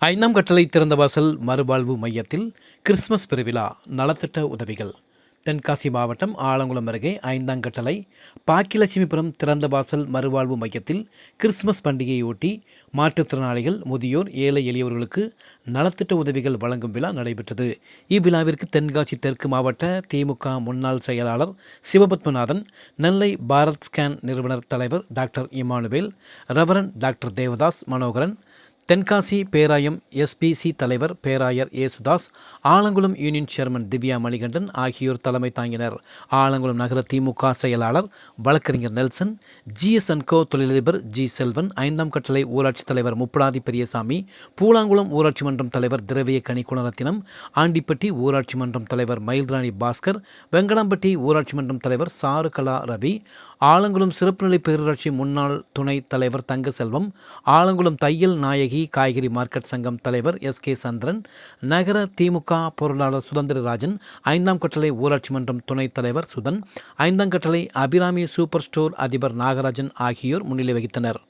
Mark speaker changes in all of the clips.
Speaker 1: ஐந்தாம் கட்டளை திறந்த வாசல் மறுவாழ்வு மையத்தில் கிறிஸ்துமஸ் பெருவிழா நலத்திட்ட உதவிகள். தென்காசி மாவட்டம் ஆலங்குளம் அருகே ஐந்தாம் கட்டளை பாக்கிலட்சுமிபுரம் திறந்த வாசல் மறுவாழ்வு மையத்தில் கிறிஸ்துமஸ் பண்டிகையொட்டி மாற்றுத்திறனாளிகள் முதியோர் ஏழை எளியவர்களுக்கு நலத்திட்ட உதவிகள் வழங்கும் விழா நடைபெற்றது. இவ்விழாவிற்கு தென்காசி தெற்கு மாவட்ட திமுக முன்னாள் செயலாளர் சிவபத்மநாதன் நெல்லை பாரத் ஸ்கேன் நிறுவனர் தலைவர் doctor Emmanuel reverend doctor Devadas Manoharan Tenkasi பேராயம் SPC தலைவர் பேராயர் ஏசுதாஸ் ஆலங்குளம் யூனியன் சேர்மன் திவ்யா மணிகண்டன் ஆகியோர் தலைமை தாங்கினர். ஆலங்குளம் நகர திமுக செயலாளர் வழக்கறிஞர் நெல்சன் ஜிஎஸ் அன்கோ தொழிலதிபர் ஜி செல்வன் ஐந்தாம் கட்டளை ஊராட்சி தலைவர் முப்படாதி பெரியசாமி பூலாங்குளம் ஊராட்சி மன்றம் தலைவர் திரவிய கனி குணரத்தினம் ஆண்டிப்பட்டி ஊராட்சி மன்றம் தலைவர் மயில்ராணி பாஸ்கர் வெங்கடாம்பட்டி ஊராட்சி மன்றம் தலைவர் சாருகலா ரவி ஆலங்குளம் சிறப்புநிலை பேரூராட்சி முன்னாள் துணைத் தலைவர் தங்கசெல்வம் ஆலங்குளம் தையல் நாயகி காய்கறி மார்க்கெட் சங்கம் தலைவர் எஸ் கே சந்திரன் நகர திமுக பொருளாளர் சுதந்திரராஜன் ஐந்தாம் கட்டளை ஊராட்சி மன்றம் துணைத் தலைவர் சுதன் ஐந்தாம் கட்டளை அபிராமி சூப்பர் ஸ்டோர் அதிபர் நாகராஜன் ஆகியோர் முன்னிலை வகித்தனர்.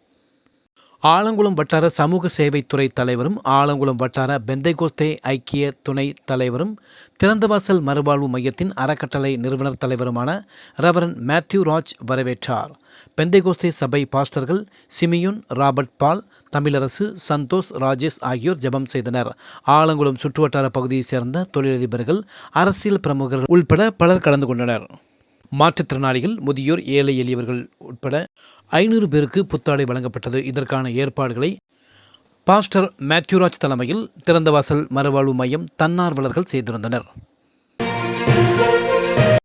Speaker 1: ஆலங்குளம் வட்டார சமூக சேவைத்துறை தலைவரும் ஆலங்குளம் வட்டார பெந்தைகோஸ்தே ஐக்கிய துணை தலைவரும் திறந்தவாசல் மறுவாழ்வு மையத்தின் அறக்கட்டளை நிறுவனர் தலைவருமான ரெவரன் மேத்யூ ராஜ் வரவேற்றார். பெந்தைகோஸ்தே சபை பாஸ்டர்கள் Simeon Robert Paul Tamilarasu Santosh Rajesh ஆகியோர் ஜெபம் செய்தனர். ஆலங்குளம் சுற்றுவட்டார பகுதியைச் சேர்ந்த தொழிலதிபர்கள் அரசியல் பிரமுகர்கள் உள்பட பலர் கலந்து கொண்டனர். மாற்றுத்திறனாளிகள் முதியோர் ஏழை எளியவர்கள் உட்பட ஐநூறு பேருக்கு புத்தாடை வழங்கப்பட்டது. இதற்கான ஏற்பாடுகளை பாஸ்டர் மேத்யூராஜ் தலைமையில் திறந்தவாசல் மறுவாழ்வு மையம் தன்னார்வலர்கள் செய்திருந்தனர்.